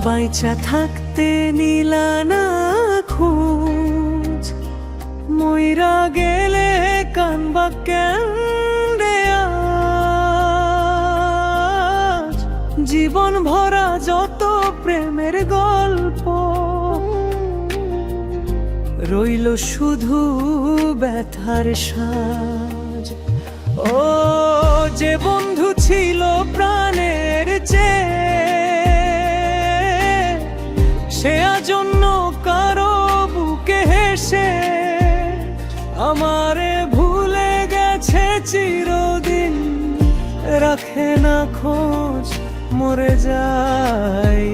বাইচা থাকতে নিলানা খোঁজ। ময়রা গেলে কানবা আজ। জীবন ভরা যত প্রেমের গল্প, রইল শুধু ব্যথার সাজ। ও যে বন্ধু ছিল রাখে না খোঁজ, মরে যাই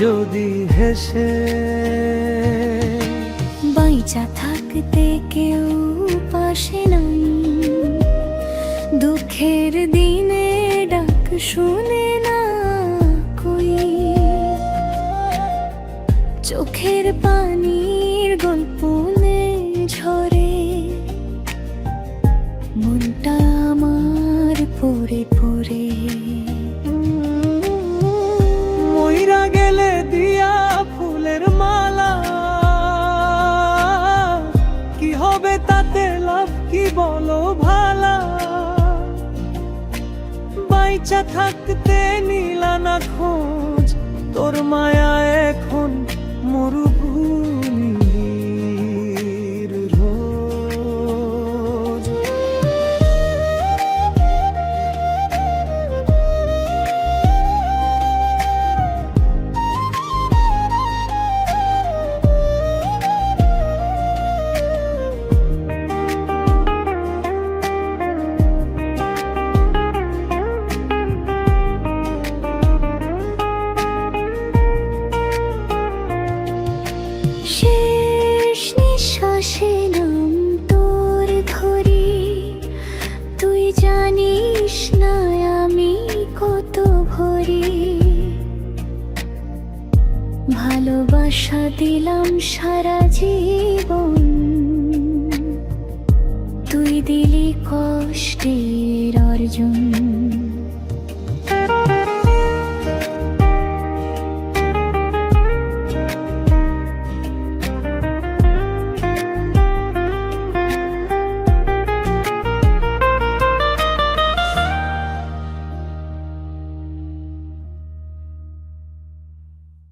যদি হেসে। বাইচা থাকতে কেউ পাশে নাই। দুঃখের দিনে ডাক শুনে না পড়ে পড়ে ময়রা গেলে দিয়া ফুলের মালা। কি হবে তাতে লাভ কি বলো ভালা। বাইচা থাকতে নিলা ভালোবাসা দিলাম সারা জীবন। তুই দিলি কষ্টের অর্জন।